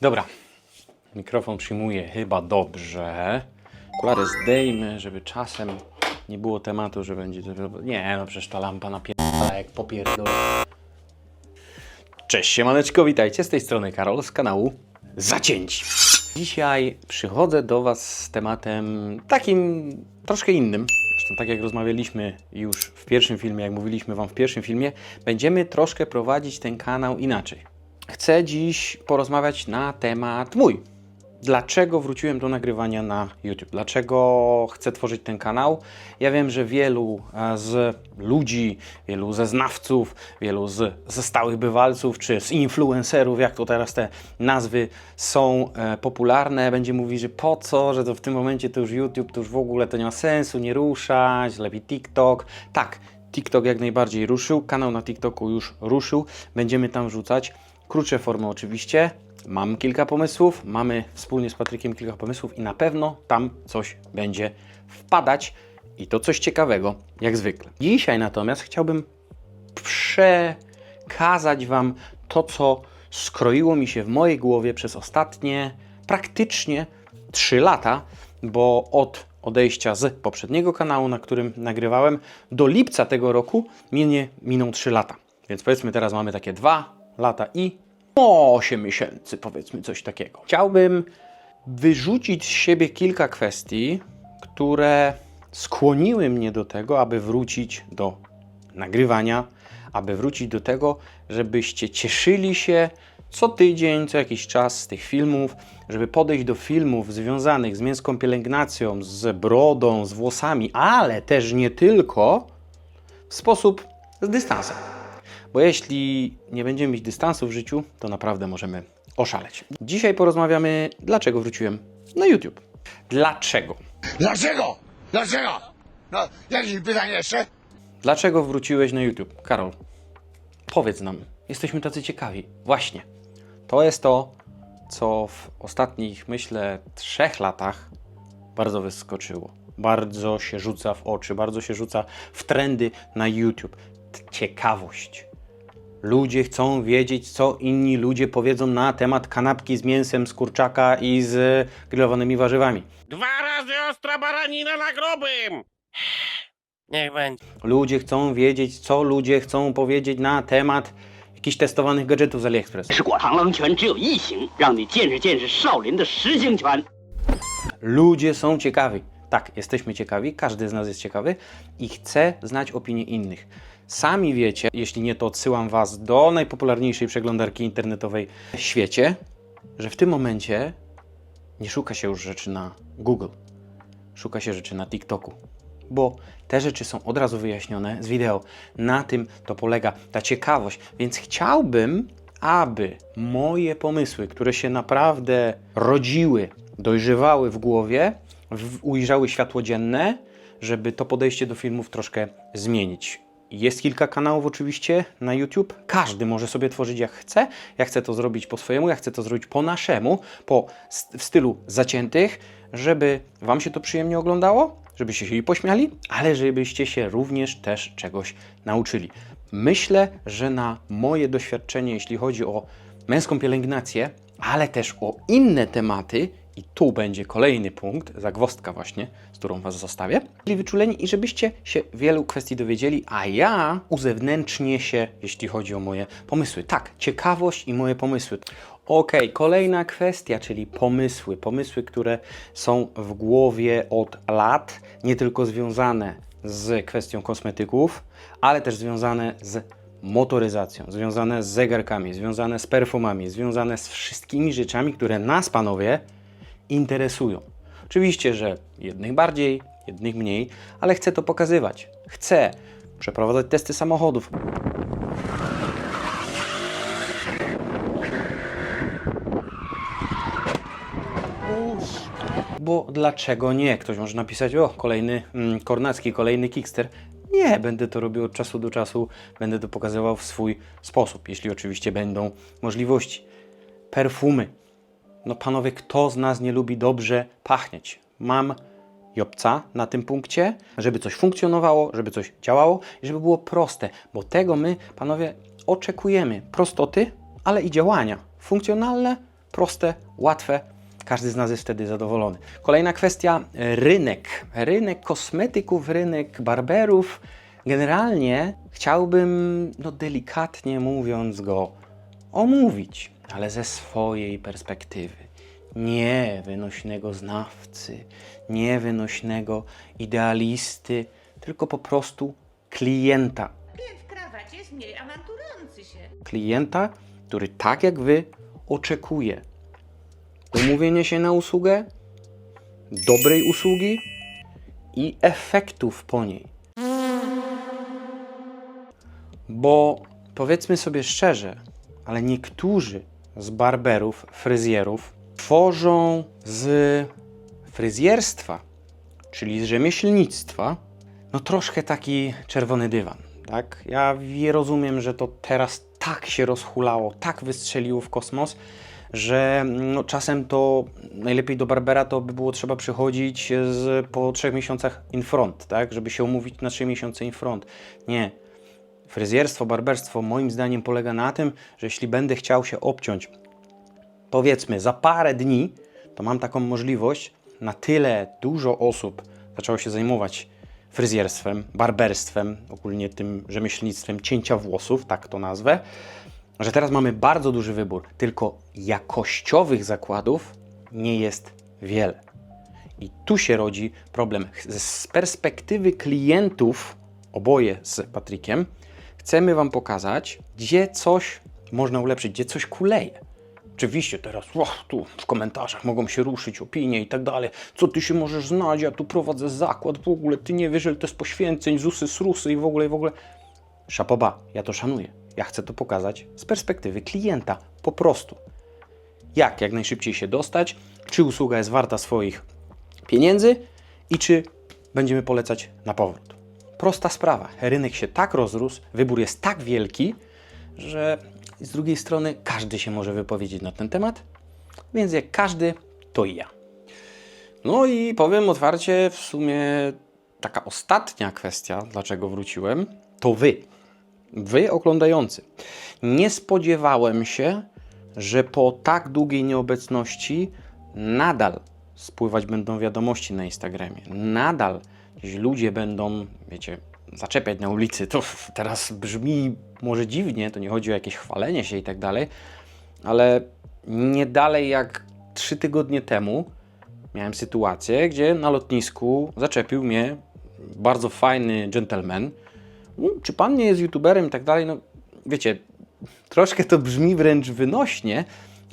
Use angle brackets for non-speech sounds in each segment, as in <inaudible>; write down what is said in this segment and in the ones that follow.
Dobra. Mikrofon przyjmuje chyba dobrze. Okulary zdejmę, żeby czasem nie było tematu, że będzie... Nie, no przecież ta lampa napierdala jak popierdolę. Cześć, siemaneczko, witajcie. Z tej strony Karol z kanału Zacięci. Dzisiaj przychodzę do Was z tematem takim troszkę innym. Zresztą tak jak rozmawialiśmy już w pierwszym filmie, jak mówiliśmy Wam w pierwszym filmie, będziemy troszkę prowadzić ten kanał inaczej. Chcę dziś porozmawiać na temat mój. Dlaczego wróciłem do nagrywania na YouTube? Dlaczego chcę tworzyć ten kanał? Ja wiem, że wielu e, z ludzi, wielu ze znawców, wielu z, ze stałych bywalców, czy z influencerów, jak to teraz te nazwy są e, popularne, będzie mówić, że po co, że to w tym momencie to już YouTube, to już w ogóle to nie ma sensu, nie ruszać, lepiej TikTok. Tak, TikTok jak najbardziej ruszył, kanał na TikToku już ruszył, będziemy tam wrzucać krótsze formy oczywiście. Mam kilka pomysłów, mamy wspólnie z Patrykiem kilka pomysłów i na pewno tam coś będzie wpadać i to coś ciekawego, jak zwykle. Dzisiaj natomiast chciałbym przekazać Wam to, co skroiło mi się w mojej głowie przez ostatnie praktycznie 3 lata, bo od odejścia z poprzedniego kanału, na którym nagrywałem, do lipca tego roku minie, miną 3 lata. Więc powiedzmy teraz mamy takie 2 lata i 8 miesięcy, powiedzmy coś takiego. Chciałbym wyrzucić z siebie kilka kwestii, które skłoniły mnie do tego, aby wrócić do nagrywania, aby wrócić do tego, żebyście cieszyli się co tydzień, co jakiś czas z tych filmów, żeby podejść do filmów związanych z męską pielęgnacją, z brodą, z włosami, ale też nie tylko, w sposób z dystansem. Bo jeśli nie będziemy mieć dystansu w życiu, to naprawdę możemy oszaleć. Dzisiaj porozmawiamy, dlaczego wróciłem na YouTube. Dlaczego? Dlaczego? Dlaczego? No, jakieś pytanie jeszcze? Dlaczego wróciłeś na YouTube? Karol, powiedz nam. Jesteśmy tacy ciekawi. Właśnie. To jest to, co w ostatnich, myślę, trzech latach bardzo wyskoczyło. Bardzo się rzuca w oczy, bardzo się rzuca w trendy na YouTube. Ciekawość. Ludzie chcą wiedzieć, co inni ludzie powiedzą na temat kanapki z mięsem z kurczaka i z grillowanymi warzywami. Dwa razy ostra baranina na grobym! <sighs> Niech będzie. Ludzie chcą wiedzieć, co ludzie chcą powiedzieć na temat jakichś testowanych gadżetów z AliExpress. 是果螳螂拳只有一形，让你见识见识少林的十形拳。 Ludzie są ciekawi. Tak, jesteśmy ciekawi, każdy z nas jest ciekawy i chce znać opinie innych. Sami wiecie, jeśli nie, to odsyłam Was do najpopularniejszej przeglądarki internetowej w świecie, że w tym momencie nie szuka się już rzeczy na Google, szuka się rzeczy na TikToku, bo te rzeczy są od razu wyjaśnione z wideo. Na tym to polega ta ciekawość, więc chciałbym, aby moje pomysły, które się naprawdę rodziły, dojrzewały w głowie, ujrzały światło dzienne, żeby to podejście do filmów troszkę zmienić. Jest kilka kanałów oczywiście na YouTube. Każdy może sobie tworzyć jak chce. Ja chcę to zrobić po swojemu, ja chcę to zrobić po naszemu, po, w stylu zaciętych, żeby Wam się to przyjemnie oglądało, żebyście się i pośmiali, ale żebyście się również też czegoś nauczyli. Myślę, że na moje doświadczenie, jeśli chodzi o męską pielęgnację, ale też o inne tematy, i tu będzie kolejny punkt, zagwostka właśnie, z którą Was zostawię, byli wyczuleni i żebyście się wielu kwestii dowiedzieli, a ja uzewnętrznię się, jeśli chodzi o moje pomysły. Tak, ciekawość i moje pomysły. Ok, kolejna kwestia, czyli pomysły. Pomysły, które są w głowie od lat, nie tylko związane z kwestią kosmetyków, ale też związane z motoryzacją, związane z zegarkami, związane z perfumami, związane z wszystkimi rzeczami, które nas, panowie, interesują. Oczywiście, że jednych bardziej, jednych mniej, ale chcę to pokazywać. Chcę przeprowadzać testy samochodów. Bo dlaczego nie? Ktoś może napisać, o, kolejny mm, Kornacki, kolejny Kickster. Nie, będę to robił od czasu do czasu, będę to pokazywał w swój sposób, jeśli oczywiście będą możliwości. Perfumy. No panowie, kto z nas nie lubi dobrze pachnieć? Mam jobca na tym punkcie, żeby coś funkcjonowało, żeby coś działało i żeby było proste, bo tego my, panowie, oczekujemy. Prostoty, ale i działania. Funkcjonalne, Proste, łatwe. Każdy z nas jest wtedy zadowolony. Kolejna kwestia rynek. Rynek kosmetyków, rynek barberów. Generalnie chciałbym, no delikatnie mówiąc, go omówić, ale ze swojej perspektywy. Nie wynośnego znawcy, nie wynośnego idealisty, tylko po prostu klienta. Klient w krawacie jest mniej awanturujący się. Klienta, który tak jak wy oczekuje umówienia się na usługę, dobrej usługi i efektów po niej. Bo powiedzmy sobie szczerze, ale niektórzy z barberów, fryzjerów tworzą z fryzjerstwa, czyli z rzemieślnictwa, no troszkę taki czerwony dywan, tak? Ja rozumiem, że to teraz tak się rozhulało, tak wystrzeliło w kosmos, że no, czasem to najlepiej do Barbera to by było trzeba przychodzić z, po trzech miesiącach in front, tak? Żeby się umówić na trzy miesiące in front. Nie. Fryzjerstwo, barberstwo moim zdaniem polega na tym, że jeśli będę chciał się obciąć powiedzmy za parę dni, to mam taką możliwość, na tyle dużo osób zaczęło się zajmować fryzjerstwem, barberstwem, ogólnie tym rzemieślnictwem cięcia włosów, tak to nazwę, że teraz mamy bardzo duży wybór, tylko jakościowych zakładów nie jest wiele. I tu się rodzi problem. Z perspektywy klientów, oboje z Patrykiem, chcemy Wam pokazać, gdzie coś można ulepszyć, gdzie coś kuleje. Oczywiście teraz tu w komentarzach mogą się ruszyć opinie i tak dalej. Co ty się możesz znać? Ja tu prowadzę zakład, w ogóle ty nie wiesz, że to jest poświęceń, ZUSy, SRUSy i w ogóle, i w ogóle. Szapoba, ja to szanuję. Ja chcę to pokazać z perspektywy klienta, po prostu. Jak jak najszybciej się dostać, czy usługa jest warta swoich pieniędzy i czy będziemy polecać na powrót. Prosta sprawa. Rynek się tak rozrósł, wybór jest tak wielki, że z drugiej strony każdy się może wypowiedzieć na ten temat, więc jak każdy, to i ja. No i powiem otwarcie, w sumie taka ostatnia kwestia, dlaczego wróciłem, to wy. Wy oglądający. Nie spodziewałem się, że po tak długiej nieobecności nadal spływać będą wiadomości na Instagramie. Nadal ludzie będą, wiecie, zaczepiać na ulicy. To teraz brzmi może dziwnie, to nie chodzi o jakieś chwalenie się i tak dalej, ale nie dalej jak trzy tygodnie temu miałem sytuację, gdzie na lotnisku zaczepił mnie bardzo fajny gentleman. Czy pan nie jest youtuberem i tak dalej? No wiecie, troszkę to brzmi wręcz wynośnie,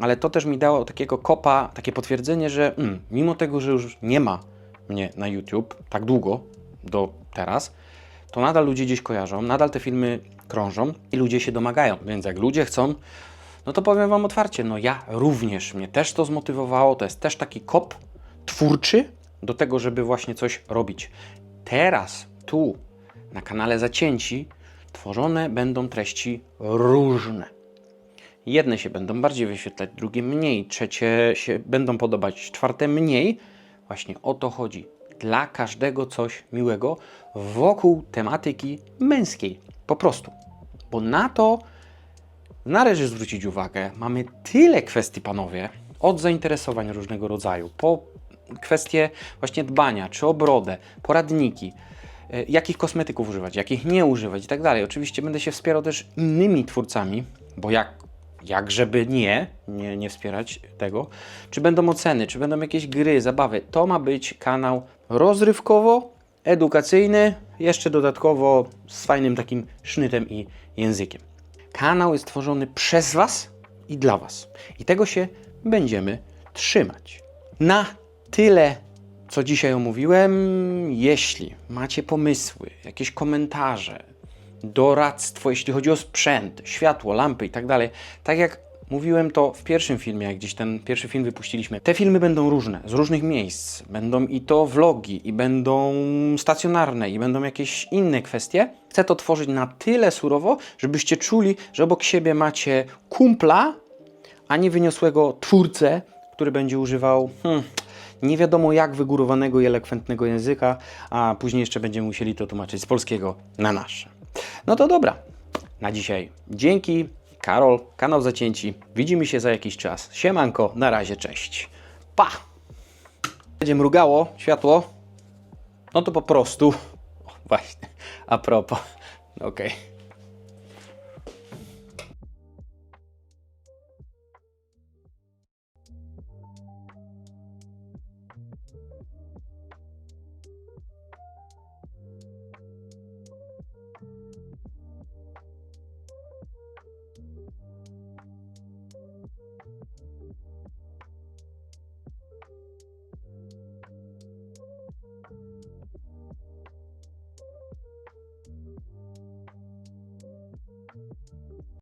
ale to też mi dało takiego kopa, takie potwierdzenie, że mm, mimo tego, że już nie ma mnie na YouTube tak długo do teraz, to nadal ludzie gdzieś kojarzą, nadal te filmy krążą i ludzie się domagają. Więc jak ludzie chcą, no to powiem Wam otwarcie, no ja również, mnie też to zmotywowało, to jest też taki kop twórczy do tego, żeby właśnie coś robić. Teraz, tu, na kanale Zacięci, tworzone będą treści różne. Jedne się będą bardziej wyświetlać, drugie mniej, trzecie się będą podobać, czwarte mniej. Właśnie o to chodzi. Dla każdego coś miłego wokół tematyki męskiej. Po prostu. Bo na to należy zwrócić uwagę. Mamy tyle kwestii, panowie, od zainteresowań różnego rodzaju, po kwestie właśnie dbania, czy o brodę, poradniki, jakich kosmetyków używać, jakich nie używać i tak dalej. Oczywiście będę się wspierał też innymi twórcami, bo jak, jak żeby nie, nie, nie wspierać tego, czy będą oceny, czy będą jakieś gry, zabawy. To ma być kanał rozrywkowo, edukacyjny, jeszcze dodatkowo z fajnym takim sznytem i językiem. Kanał jest tworzony przez Was i dla Was. I tego się będziemy trzymać. Na tyle, co dzisiaj omówiłem. Jeśli macie pomysły, jakieś komentarze, doradztwo, jeśli chodzi o sprzęt, światło, lampy i tak dalej, tak jak mówiłem to w pierwszym filmie, jak gdzieś ten pierwszy film wypuściliśmy. Te filmy będą różne, z różnych miejsc. Będą i to vlogi, i będą stacjonarne, i będą jakieś inne kwestie. Chcę to tworzyć na tyle surowo, żebyście czuli, że obok siebie macie kumpla, a nie wyniosłego twórcę, który będzie używał hmm, nie wiadomo jak wygórowanego i elokwentnego języka, a później jeszcze będziemy musieli to tłumaczyć z polskiego na nasze. No to dobra, na dzisiaj dzięki. Karol, kanał Zacięci. Widzimy się za jakiś czas. Siemanko, na razie, cześć. Pa! Będzie mrugało światło, no to po prostu. O, właśnie, a propos. Okej.